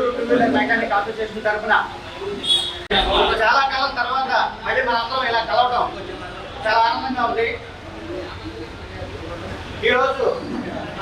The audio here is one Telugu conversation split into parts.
అసోసియేషన్ తరఫున చాలా కాలం తర్వాత మళ్ళీ మనందరం ఇలా కలవడం చాలా ఆనందంగా ఉంది ఈరోజు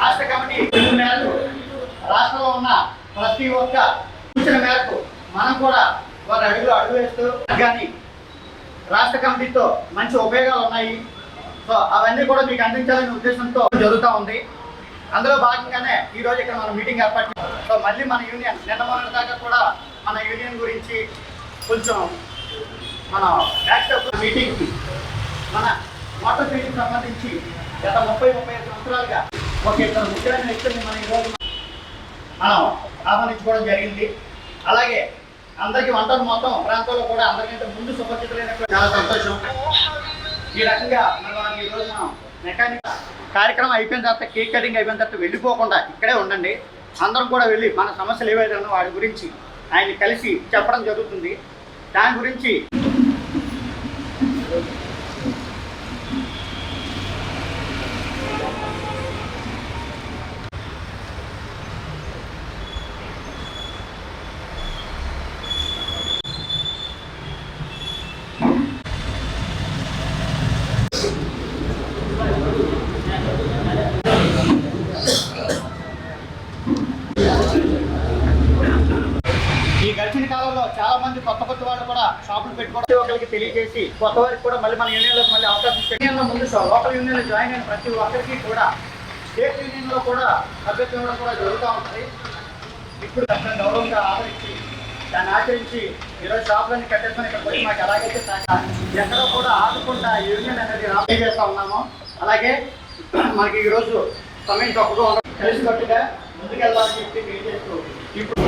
రాష్ట్ర కమిటీ మేరకు రాష్ట్రంలో ఉన్న ప్రతి ఒక్క సూచన మేరకు మనం కూడా వారి అడుగులు అడుగు వేస్తూ కానీ రాష్ట్ర కమిటీతో మంచి ఉపయోగాలు ఉన్నాయి. సో అవన్నీ కూడా మీకు అందించాలనే ఉద్దేశంతో జరుగుతూ ఉంది. అందులో భాగంగానే ఈ రోజు ఇక్కడ మనం మీటింగ్ ఏర్పాటు సో మళ్ళీ మన యూనియన్ నిన్న మొన్నటి దాకా కూడా మన యూనియన్ గురించి కొంచెం మన బ్యాక్ మీటింగ్ మన వాటర్ ఫీల్డ్కి సంబంధించి గత ముప్పై ముప్పై ఐదు సంవత్సరాలుగా ఒక ఇద్దరు ముఖ్యమైన వ్యక్తుల్ని మనం ఈరోజు మనం ఆహ్వానించుకోవడం జరిగింది. అలాగే అందరికీ వంటలు మొత్తం ప్రాంతంలో కూడా అందరికంటే ముందు సుపరిచితులైనటువంటి చాలా సంతోషం. ఈ రకంగా మనం ఈ మనం మెకానిక్ కార్యక్రమం అయిపోయిన తర్వాత కేక్ కటింగ్ అయిపోయిన తర్వాత వెళ్ళిపోకుండా ఇక్కడే ఉండండి. అందరం కూడా వెళ్ళి మన సమస్యలు ఏవైతే వాటి గురించి ఆయన కలిసి చెప్పడం జరుగుతుంది. దాని గురించి ఈ గడిచిన కాలంలో చాలా మంది కొత్త కొత్త వాళ్ళు కూడా షాపులు పెట్టుకోవడం తెలియజేసి కొత్త వారికి కూడా మళ్ళీ మన యూనియన్లోకి మళ్ళీ అవకాశం యూనియన్లో ముందు లోకల్ యూనియన్లో జాయిన్ అయిన ప్రతి ఒక్కరికి కూడా స్టేట్ యూనియన్లో కూడా సభ్యత్వం ఇవ్వడం కూడా జరుగుతూ ఉంటుంది ఇప్పుడు అక్కడ గౌరవంగా ఆదరించి దాన్ని ఆచరించి ఈరోజు షాపులన్నీ కట్టేసుకొని ఇక్కడ పోయి మాకు ఎలాగైతే సహకారం ఎక్కడో కూడా ఆదుకుంటా యూనియన్ అనేది రాబోయే చేస్తా ఉన్నాము. అలాగే మనకి ఈరోజు సమయం తక్కువగా కలిసి కట్టుగా ముందుకెళ్ళాలని చెప్పి తెలియజేస్తూ ఇప్పుడు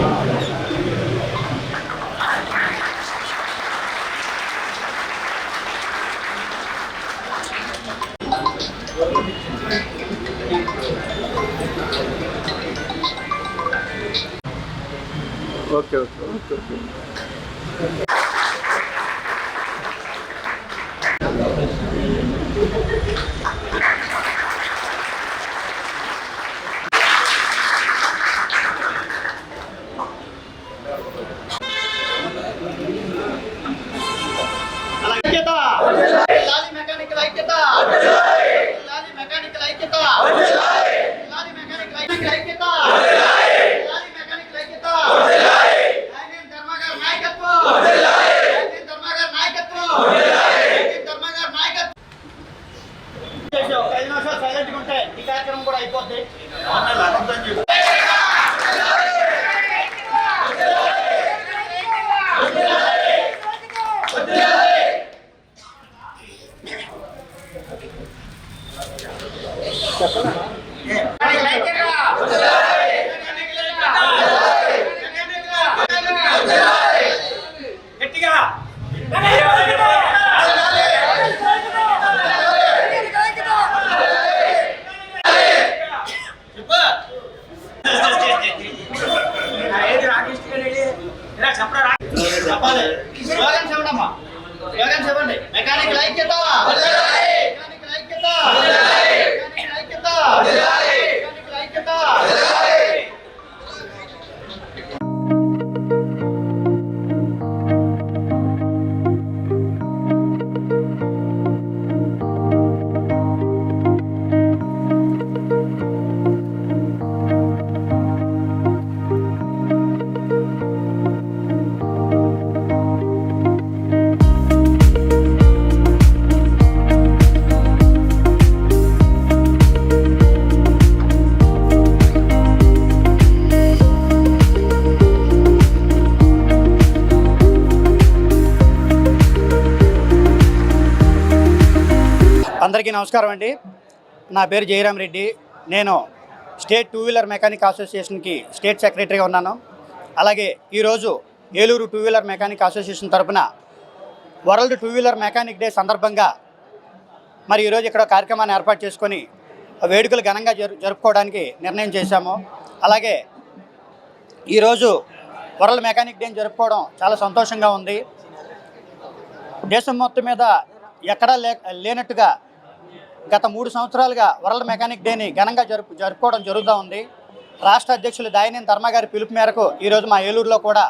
okay okay okay okay personas అందరికీ నమస్కారం అండి. నా పేరు జయరాం రెడ్డి. నేను స్టేట్ టూ వీలర్ మెకానిక్ అసోసియేషన్కి స్టేట్ సెక్రటరీగా ఉన్నాను. అలాగే ఈరోజు Eluru two wheeler mechanic association తరపున world two wheeler mechanic day సందర్భంగా మరి ఈరోజు ఇక్కడ కార్యక్రమాన్ని ఏర్పాటు చేసుకొని వేడుకలు ఘనంగా జరుపుకోవడానికి నిర్ణయం చేశాము. అలాగే ఈరోజు వరల్డ్ మెకానిక్ డేని జరుపుకోవడం చాలా సంతోషంగా ఉంది. దేశం మొత్తం మీద ఎక్కడా లే లేనట్టుగా గత మూడు సంవత్సరాలుగా వరల్డ్ మెకానిక్ డేని ఘనంగా జరుపు జరుపుకోవడం జరుగుతూ ఉంది. రాష్ట్ర అధ్యక్షులు దాయినేని ధర్మ గారి పిలుపు మేరకు ఈరోజు మా ఏలూరులో కూడా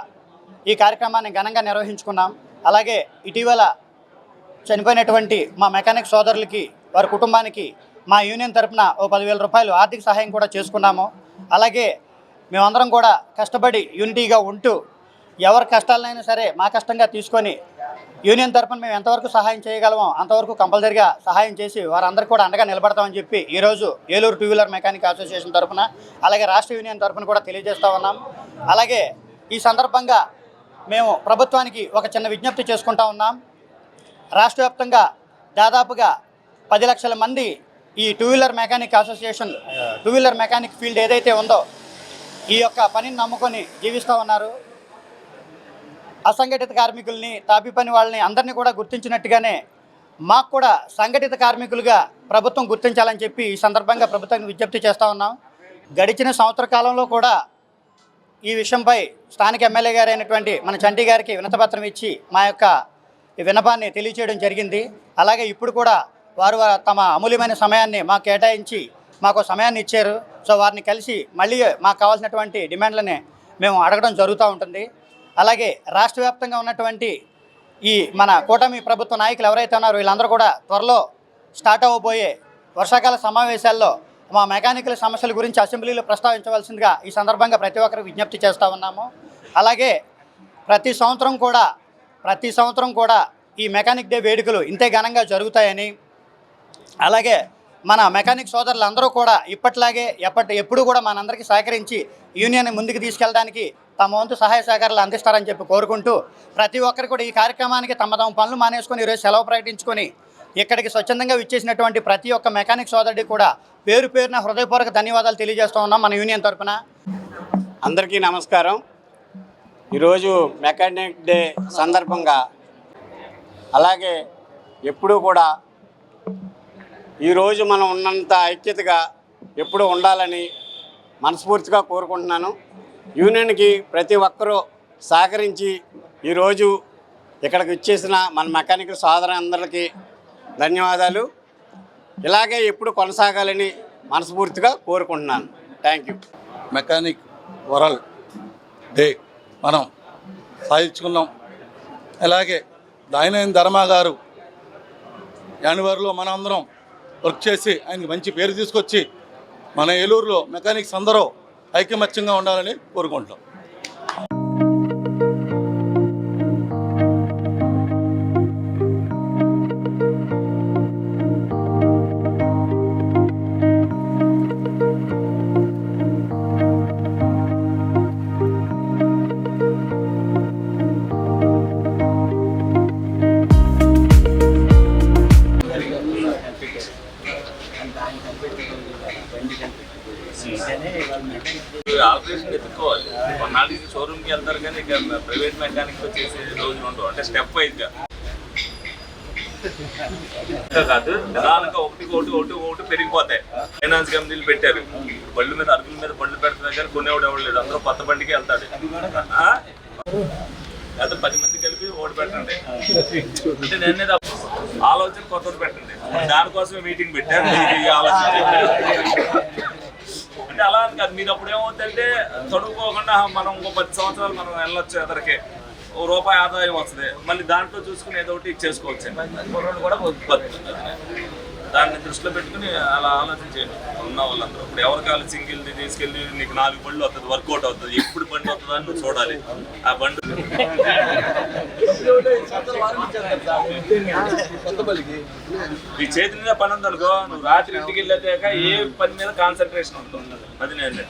ఈ కార్యక్రమాన్ని ఘనంగా నిర్వహించుకున్నాం. అలాగే ఇటీవల చనిపోయినటువంటి మా మెకానిక్ సోదరులకి వారి కుటుంబానికి మా యూనియన్ తరపున ఓ పదివేల రూపాయలు ఆర్థిక సహాయం కూడా చేసుకున్నాము. అలాగే మేమందరం కూడా కష్టపడి యూనిటీగా ఉంటూ ఎవరి కష్టాలనైనా సరే మా కష్టంగా తీసుకొని యూనియన్ తరఫున మేము ఎంతవరకు సహాయం చేయగలమో అంతవరకు కంపల్సరిగా సహాయం చేసి వారందరికీ కూడా అండగా నిలబడతామని చెప్పి ఈరోజు Eluru two wheeler mechanic association తరపున అలాగే రాష్ట్ర యూనియన్ తరఫున కూడా తెలియజేస్తూ ఉన్నాం. అలాగే ఈ సందర్భంగా మేము ప్రభుత్వానికి ఒక చిన్న విజ్ఞప్తి చేసుకుంటా ఉన్నాం. రాష్ట్ర వ్యాప్తంగా దాదాపుగా పది లక్షల మంది ఈ two wheeler mechanic association two wheeler mechanic field ఏదైతే ఉందో ఈ యొక్క పనిని నమ్ముకొని జీవిస్తూ ఉన్నారు. అసంఘటిత కార్మికుల్ని తాపి పని వాళ్ళని అందరినీ కూడా గుర్తించినట్టుగానే మాకు కూడా సంఘటిత కార్మికులుగా ప్రభుత్వం గుర్తించాలని చెప్పి ఈ సందర్భంగా ప్రభుత్వానికి విజ్ఞప్తి చేస్తూ ఉన్నాం. గడిచిన సంవత్సర కాలంలో కూడా ఈ విషయంపై స్థానిక ఎమ్మెల్యే గారు అయినటువంటి మన చంటి గారికి వినతపత్రం ఇచ్చి మా యొక్క ఈ వినపాన్ని తెలియచేయడం జరిగింది. అలాగే ఇప్పుడు కూడా వారు తమ అమూల్యమైన సమయాన్ని మాకు కేటాయించి మాకు సమయాన్ని ఇచ్చారు. సో వారిని కలిసి మళ్ళీ మాకు కావాల్సినటువంటి డిమాండ్లని మేము అడగడం జరుగుతూ ఉంటుంది. అలాగే రాష్ట్ర వ్యాప్తంగా ఉన్నటువంటి ఈ మన కూటమి ప్రభుత్వ నాయకులు ఎవరైతే ఉన్నారో వీళ్ళందరూ కూడా త్వరలో స్టార్ట్ అవ్వబోయే వర్షాకాల సమావేశాల్లో మా మెకానికల్ సమస్యల గురించి అసెంబ్లీలో ప్రస్తావించవలసిందిగా ఈ సందర్భంగా ప్రతి ఒక్కరికి విజ్ఞప్తి చేస్తూ ఉన్నాము. అలాగే ప్రతి సంవత్సరం కూడా ప్రతి సంవత్సరం కూడా ఈ మెకానిక్ డే వేడుకలు ఇంతే ఘనంగా జరుగుతాయని అలాగే మన మెకానిక్ సోదరులందరూ కూడా ఇప్పట్లాగే ఎప్పటి ఎప్పుడు కూడా మనందరికీ సహకరించి యూనియన్ ముందుకు తీసుకెళ్ళడానికి తమ వంతు సహాయ సహకారాలు అందిస్తారని చెప్పి కోరుకుంటూ ప్రతి ఒక్కరు కూడా ఈ కార్యక్రమానికి తమ తమ పనులు మానేసుకొని ఈరోజు సెలవు ప్రకటించుకొని ఇక్కడికి స్వచ్ఛందంగా విచ్చేసినటువంటి ప్రతి ఒక్క మెకానిక్ సోదరుడికి కూడా పేరు పేరున హృదయపూర్వక ధన్యవాదాలు తెలియజేస్తూ ఉన్నాం మన యూనియన్ తరఫున అందరికీ నమస్కారం. ఈరోజు మెకానిక్ డే సందర్భంగా అలాగే ఎప్పుడూ కూడా ఈరోజు మనం ఉన్నంత ఐక్యతగా ఎప్పుడూ ఉండాలని మనస్ఫూర్తిగా కోరుకుంటున్నాను. యూనియన్కి ప్రతి ఒక్కరూ సహకరించి ఈరోజు ఇక్కడికి వచ్చేసిన మన మెకానిక్ సోదరులందరికీ ధన్యవాదాలు. ఇలాగే ఎప్పుడు కొనసాగాలని మనస్ఫూర్తిగా కోరుకుంటున్నాను. Thank you mechanic world day మనం సాధించుకున్నాం. అలాగే దాయనైన ధర్మ గారు జనవరిలో మనం అందరం వర్క్ చేసి ఆయనకి మంచి పేరు తీసుకొచ్చి మన ఏలూరులో మెకానిక్స్ అందరూ ఐకమత్యంగా ఉండాలని కోరుకుంటున్నాం. ఆపరేషన్ ఎత్తుకోవాలి. కొన్నాళ్ళకి షోరూమ్కి వెళ్తారు కానీ ఇక ప్రైవేట్ మెకానిక్ చేసే రోజులు ఉండవు. అంటే స్టెప్ వైజ్గా ఇంకా కాదు నిదానంగా ఒకటి ఒకటి ఒకటి ఒకటి పెరిగిపోతాయి. ఫైనాన్స్ కంపెనీలు పెట్టారు. బళ్ళు మీద అరుగుల మీద బండ్లు పెడుతున్నారు కానీ కొనేవాడు ఎవరు లేదు అందరూ కొత్త బండికి వెళ్తాడు లేకపోతే పది మంది కలిపి ఓటు పెట్టండి. అంటే నేనే ఆలోచన కొత్తది పెట్టండి. దానికోసమే మీటింగ్ పెట్టారు. ఈ ఆలోచన. అంటే అలా అని కాదు. మీరు అప్పుడు ఏమవుతుందంటే చదువుకోకుండా మనం ఇంకో పది సంవత్సరాలు మనం వెళ్ళొచ్చు ఎదరికి ఓ రూపాయి ఆదాయం వస్తుంది. మళ్ళీ దాంట్లో చూసుకుని ఏదో ఒకటి చేసుకోవచ్చు కూడా బతుకుతుంది దాన్ని దృష్టిలో పెట్టుకుని అలా ఆలోచన చేయండి. ఉన్న వాళ్ళందరూ. ఇప్పుడు ఎవరి కావాలి సింగిల్ తీసుకెళ్ళి నీకు నాలుగు బండ్లు వస్తుంది వర్కౌట్ అవుతుంది ఎప్పుడు బండి వస్తుంది అని నువ్వు చూడాలి. ఆ బండి ఈ చేతి మీద పని ఉందనుకో నువ్వు రాత్రి ఇంటికి వెళ్ళాక ఏ పని మీద కాన్సన్ట్రేషన్ ఉంటుంది అది నేను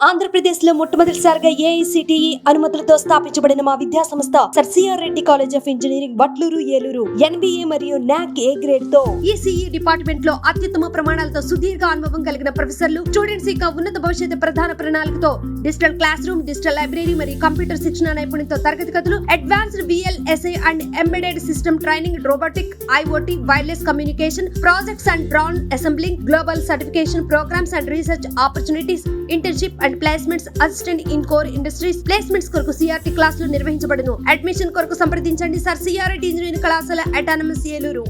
ఆంధ్రప్రదేశ్లో ఆంధ్రప్రదేశ్లో మొట్టమొదటిసారిగా ఏఐసిటిఈ అనుమతులతో స్థాపించబడిన మా విద్యా సంస్థ sir CR Reddy college of engineering Butlur Eluru NBA మరియు నాక్ ఏ గ్రేడ్తో. ఈసీఈ డిపార్ట్మెంట్లో అత్యుత్తమ ప్రమాణాలతో సుదీర్ఘ అనుభవం కలిగిన ప్రొఫెసర్లు స్టూడెంట్స్ యొక్క ఉన్నత భవిష్యత్తు ప్రధాన ప్రణాళికతో digital classroom digital library మరియు కంప్యూటర్ శిక్షణ నైపుణ్యంతో తరగతి గదులు advanced VLSI and embedded system training robotic IoT wireless communication projects and drone assembling global certification programmes and research opportunities internship and placements assistant in core industries placements కొరకు సిఆర్టీ క్లాసులు నిర్వహించబడును. అడ్మిషన్ కొరకు సంప్రదించండి సార్. సిఆర్టీ ఇంజనీరింగ్ కళాశాల అటానమస్ ఏలూరు.